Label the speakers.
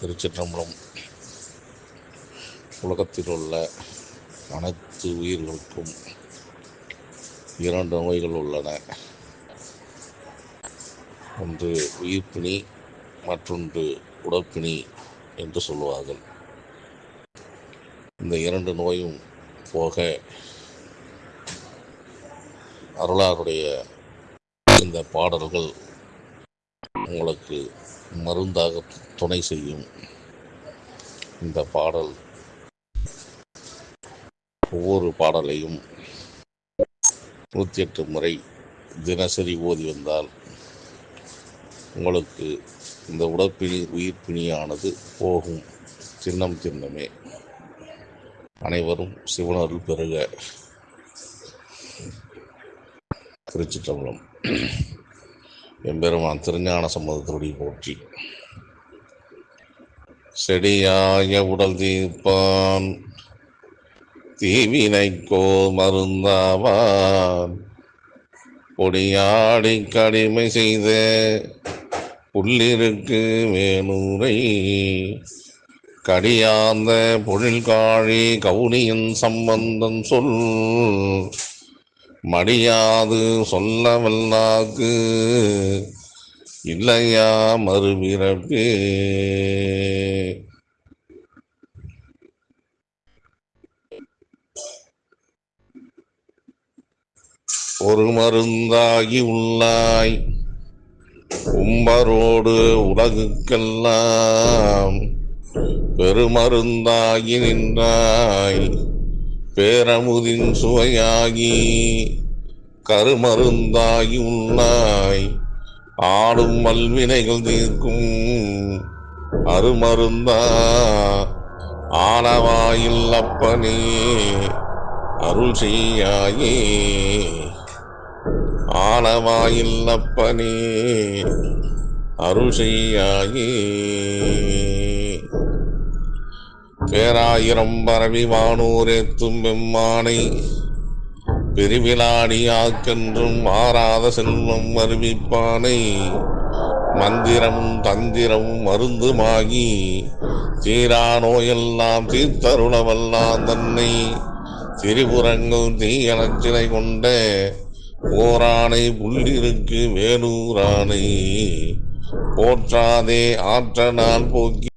Speaker 1: திருச்சிற்றம்பலம். உலகத்தில் உள்ள அனைத்து உயிர்களுக்கும் இரண்டு நோய்கள் உள்ளன. ஒன்று உயிர்ப்பிணி மற்றொன்று உடற்பிணி என்று சொல்லுவார்கள். இந்த இரண்டு நோயும் போக அருளாருடைய இந்த பாடல்கள் உங்களுக்கு மருந்தாக துணை செய்யும் இந்த பாடல். ஒவ்வொரு பாடலையும் நூற்றி எட்டு முறை தினசரி ஓதி வந்தால் உங்களுக்கு இந்த உடற்பிணி உயிர் பிணியானது போகும் சின்னம் சின்னமே அனைவரும் சிவனருள் பெறுக. திருச்சிற்றம்பலம். எம்பெருமான் திருஞான சம்பந்தத்துடைய போற்றி. செடியாய உடல் தீர்ப்பான் தீவினைக்கோ மருந்தாவான். பொடியாடி கடிமை செய்த புள்ளிருக்கு வேணூரை கடியாந்த பொழில் காழி கவுனியின் சம்பந்தம் சொல். மடியாது சொல்ல வல்லாக்கு இல்லையா மறுபிறப்பு? ஒரு மருந்தாகி உள்ளாய் உம்பரோடு உலகுக்கெல்லாம் பெருமருந்தாகி நின்றாய். பேரமுதின் சுவையாகி கருமருந்தாகி உண்ணாய். ஆடும் மல்வினைகள் தீர்க்கும் அருமருந்தா. ஆனவாயில் அப்பனே அருள் செய்யாயே. ஆனவாயில் அப்பனே அருள் செய்யாயே. பேராயிரம் பரவி வானூரேத்தும் வெம்மானை. பெருவிழாடியாக்கென்றும் மாறாத செல்வம் அறிவிப்பானை மந்திரமும் தந்திரமும் மருந்துமாகி தீரா நோயெல்லாம் தீர்த்தருளவல்லாம் தன்னை. திரிபுரங்கள் தீயலச்சினை கொண்ட ஓரானை புள்ளிருக்கு வேலூரானை. போற்றாதே ஆற்ற நாள் போக்கி